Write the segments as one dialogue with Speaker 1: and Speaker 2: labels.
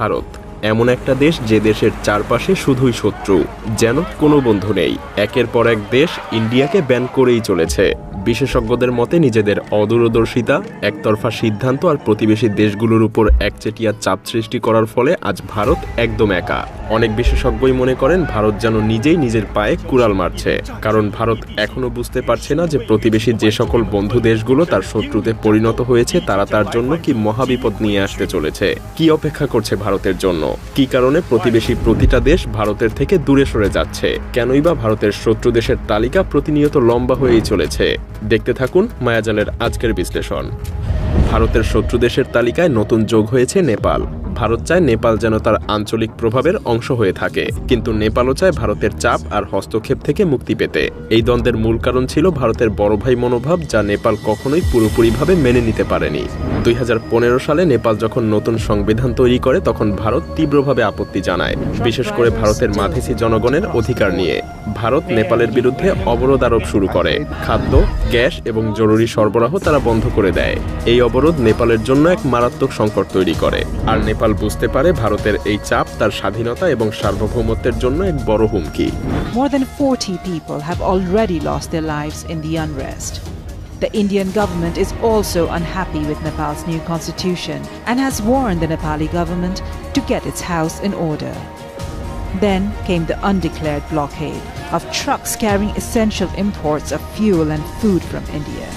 Speaker 1: ভারত। এমন একটা দেশ যে দেশের চারপাশে শুধুই শত্রু, যেন কোনো বন্ধু নেই। একের পর এক দেশ ইন্ডিয়াকে ব্যান করেই চলেছে। বিশেষজ্ঞদের মতে, নিজেদের অদূরদর্শিতা, একতরফা সিদ্ধান্ত আর প্রতিবেশী দেশগুলোর উপর একচেটিয়া চাপ সৃষ্টি করার ফলে আজ ভারত একদম একা। অনেক বিশেষজ্ঞই মনে করেন, ভারত যেন নিজেই নিজের পায়ে কুড়াল মারছে। কারণ ভারত এখনও বুঝতে পারছে না যে প্রতিবেশী যে সকল বন্ধু দেশগুলো তার শত্রুতে পরিণত হয়েছে, তারা তার জন্য কি মহাবিপদ নিয়ে আসতে চলেছে। কি অপেক্ষা করছে ভারতের জন্য? কি কারণে প্রতিবেশী প্রতিটা দেশ ভারতের থেকে দূরে সরে যাচ্ছে? কেনই বা ভারতের শত্রু দেশের তালিকা প্রতিনিয়ত লম্বা হয়েই চলেছে। দেখতে থাকুন মায়াজালের আজকের বিশ্লেষণ। ভারতের শত্রু দেশের তালিকায় নতুন যোগ হয়েছে নেপাল। ভারত চায় নেপাল যেন তার আঞ্চলিক প্রভাবের অংশ হয়ে থাকে, কিন্তু নেপালও চায় ভারতের চাপ আর হস্তক্ষেপ থেকে মুক্তি পেতে। এই দ্বন্দ্বের মূল কারণ ছিল ভারতের বড় ভাই মনোভাব যা নেপাল কখনোই পুরোপুরিভাবে মেনে নিতে পারেনি। দুই হাজার পনেরো সালে নেপাল যখন নতুন সংবিধান তৈরি করে, তখন ভারত তীব্রভাবে আপত্তি জানায়, বিশেষ করে ভারতের মাধেসি জনগণের অধিকার নিয়ে। ভারত নেপালের বিরুদ্ধে অবরোধ আরোপ শুরু করে খাদ্য গ্যাস এবং জরুরি সরবরাহ তারা বন্ধ করে দেয় এই অবরোধ নেপালের জন্য এক মারাত্মক সংকট তৈরি করে আর নেপাল বুঝতে পারে ভারতের এই চাপ তার স্বাধীনতা এবং সার্বভৌমত্বের জন্য এক বড় হুমকি
Speaker 2: More than 40 people have already lost their lives in the unrest. The Indian government is also unhappy with Nepal's new constitution and has warned the Nepali government to get its house in order. Then came the undeclared blockade of trucks carrying essential imports of fuel and food from India.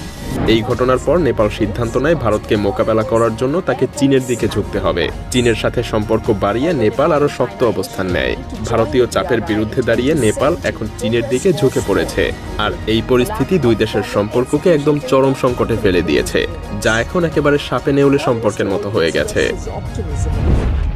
Speaker 1: এই ঘটনার পর নেপাল সিদ্ধান্ত নেয় ভারতকে মোকাবেলা করার জন্য তাকে চীনের দিকে ঝুঁকতে হবে। চীনের সাথে সম্পর্ক বাড়িয়ে নেপাল আরও শক্ত অবস্থান নেয়। ভারতীয় চাপের বিরুদ্ধে দাঁড়িয়ে নেপাল এখন চীনের দিকে ঝুঁকে পড়েছে। আর এই পরিস্থিতি দুই দেশের সম্পর্ককে একদম চরম সংকটে ফেলে দিয়েছে, যা এখন একেবারে সাপে নেউলে সম্পর্কের মতো হয়ে গেছে।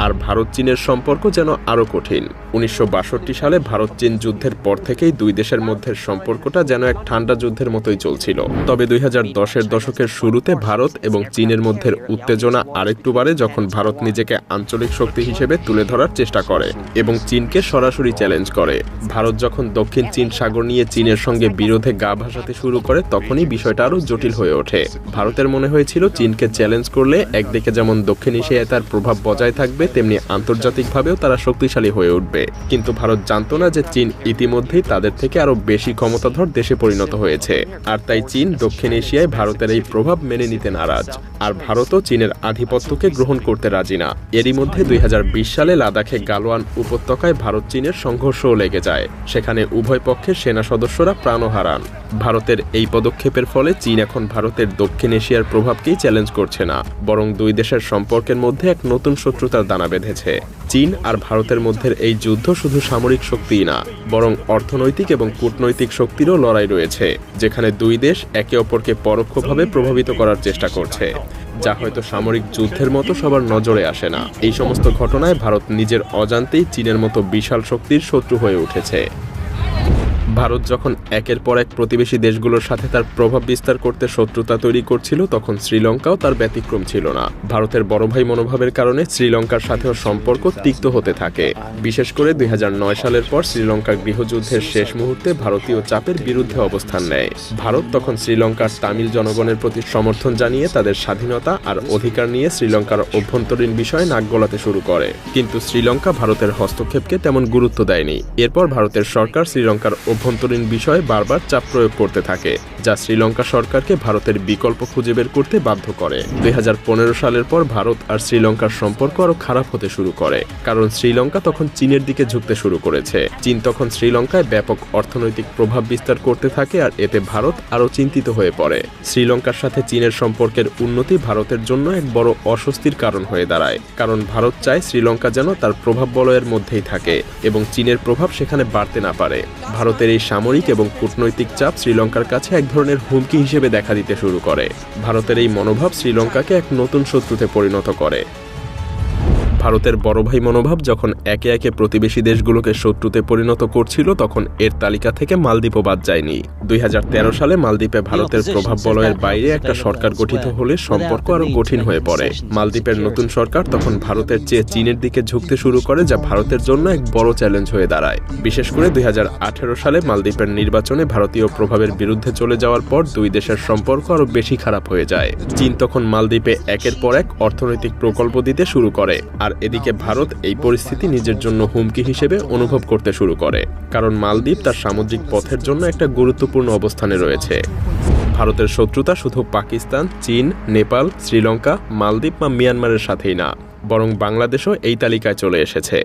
Speaker 1: আর ভারত চীনের সম্পর্ক যেন আরও কঠিন। উনিশশো বাষট্টি সালে ভারত চীন যুদ্ধের পর থেকেই দুই দেশের মধ্যে সম্পর্কটা যেন এক ঠান্ডা যুদ্ধের মতোই চলছিল। তবে দুই হাজার দশের দশকের শুরুতে ভারত এবং চীনের মধ্যে উত্তেজনা আরেকটু বাড়ে যখন ভারত নিজেকে আঞ্চলিক শক্তি হিসেবে তুলে ধরার চেষ্টা করে এবং চীনকে সরাসরি চ্যালেঞ্জ করে। ভারত যখন দক্ষিণ চীন সাগর নিয়ে চীনের সঙ্গে বিরোধে গা ভাসাতে শুরু করে, তখনই বিষয়টা আরও জটিল হয়ে ওঠে। ভারতের মনে হয়েছিল, চীনকে চ্যালেঞ্জ করলে একদিকে যেমন দক্ষিণ এশিয়ায় তার প্রভাব বজায় থাকবে, তেমনি আন্তর্জাতিকভাবেও তারা শক্তিশালী হয়ে উঠবে। কিন্তু ভারত জানত না যে চীন ইতিমধ্যেই তাদের থেকে আরও বেশি ক্ষমতাধর দেশে পরিণত হয়েছে। আর তাই চীন দক্ষিণ এশিয়ায় ভারতের এই প্রভাব মেনে নিতে নারাজ। আর ভারতও চীনের আধিপত্যকে গ্রহণ করতে রাজি না। এরই মধ্যে দুই সালে লাদাখে গালোয়ান উপত্যকায় ভারত চীনের সংঘর্ষও লেগে যায়। সেখানে উভয় পক্ষের সেনা সদস্যরা প্রাণও হারান। ভারতের এই পদক্ষেপের ফলে চীন এখন ভারতের দক্ষিণ এশিয়ার প্রভাবকেই চ্যালেঞ্জ করছে না, বরং দুই দেশের সম্পর্কের মধ্যে এক নতুন শত্রুতার দানা বেঁধেছে। চীন আর ভারতের মধ্যে এই যুদ্ধ শুধু সামরিক শক্তিই না, বরং অর্থনৈতিক এবং কূটনৈতিক শক্তিরও লড়াই রয়েছে, যেখানে দুই দেশ একে অপরকে পরোক্ষভাবে প্রভাবিত করার চেষ্টা করছে, যা হয়তো সামরিক যুদ্ধের মতো সবার নজরে আসে না। এই সমস্ত ঘটনায় ভারত নিজের অজান্তেই চীনের মতো বিশাল শক্তির শত্রু হয়ে উঠেছে। ভারত যখন একের পর এক প্রতিবেশী দেশগুলোর সাথে তার প্রভাব বিস্তার করতে শত্রুতা তৈরি করছিল, তখন শ্রীলঙ্কাও তার ব্যতিক্রম ছিল না। ভারতের বড় ভাই মনোভাবের কারণে শ্রীলঙ্কার সাথেও সম্পর্ক তিক্ত হতে থাকে। বিশেষ করে দুই সালের পর শ্রীলঙ্কা গৃহযুদ্ধের শেষ মুহূর্তে ভারতীয় চাপের বিরুদ্ধে অবস্থান নেয়। ভারত তখন শ্রীলঙ্কার তামিল জনগণের প্রতি সমর্থন জানিয়ে তাদের স্বাধীনতা আর অধিকার নিয়ে শ্রীলঙ্কার অভ্যন্তরীণ বিষয়ে নাক গলাতে শুরু করে। কিন্তু শ্রীলঙ্কা ভারতের হস্তক্ষেপকে তেমন গুরুত্ব দেয়নি। এরপর ভারতের সরকার শ্রীলঙ্কার অভ্যন্তরীণ বিষয়ে বারবার চাপ প্রয়োগ করতে থাকে, যা শ্রীলঙ্কা সরকারকে ভারতের বিকল্প খুঁজে বের করতে বাধ্য করে। দুই সালের পর ভারত আর শ্রীলঙ্কার সম্পর্ক আরও খারাপ হতে শুরু করে, কারণ শ্রীলঙ্কা তখন চীনের দিকে ঝুঁকতে শুরু করেছে। চীন তখন শ্রীলঙ্কায় ব্যাপক অর্থনৈতিক প্রভাব বিস্তার করতে থাকে আর এতে ভারত আরও চিন্তিত হয়ে পড়ে। শ্রীলঙ্কার সাথে চীনের সম্পর্কের উন্নতি ভারতের জন্য এক বড় অস্বস্তির কারণ হয়ে দাঁড়ায়, কারণ ভারত চায় শ্রীলঙ্কা যেন তার প্রভাব বলয়ের মধ্যেই থাকে এবং চীনের প্রভাব সেখানে বাড়তে না পারে। ভারতের এই সামরিক এবং কূটনৈতিক চাপ শ্রীলঙ্কার কাছে এক ধরনের হুমকি হিসেবে দেখা দিতে শুরু করে। ভারতের এই মনোভাব শ্রীলঙ্কাকে এক নতুন শত্রুতে পরিণত করে। ভারতের বড় ভাই মনোভাব যখন একে একে প্রতিবেশী দেশগুলোকে শত্রুতে পরিণত করছিল তখন এর তালিকা থেকে মালদ্বীপও বাদ যায়নি। দুই হাজার তেরো সালে মালদ্বীপে ভারতের প্রভাব বলয়ের বাইরে একটা সরকার গঠিত হলে সম্পর্ক আরও কঠিন হয়ে পড়ে। মালদ্বীপের নতুন সরকার তখন ভারতের চেয়ে চীনের দিকে ঝুঁকতে শুরু করে যা ভারতের জন্য এক বড় চ্যালেঞ্জ হয়ে দাঁড়ায়। বিশেষ করে দুই হাজার আঠেরো সালে মালদ্বীপের নির্বাচনে ভারতীয় প্রভাবের বিরুদ্ধে চলে যাওয়ার পর দুই দেশের সম্পর্ক আরও বেশি খারাপ হয়ে যায়। চীন তখন মালদ্বীপে একের পর এক অর্থনৈতিক প্রকল্প দিতে শুরু করে আর এদিকে ভারত এই পরিস্থিতি নিজের জন্য হুমকি হিসেবে অনুভব করতে শুরু করে, কারণ মালদ্বীপ তার সামুদ্রিক পথের জন্য একটা গুরুত্বপূর্ণ অবস্থানে রয়েছে। ভারতের শত্রুতা শুধু পাকিস্তান, চীন, নেপাল, শ্রীলঙ্কা, মালদ্বীপ বা মিয়ানমারের সাথেই না, বরং বাংলাদেশও এই তালিকায় চলে এসেছে।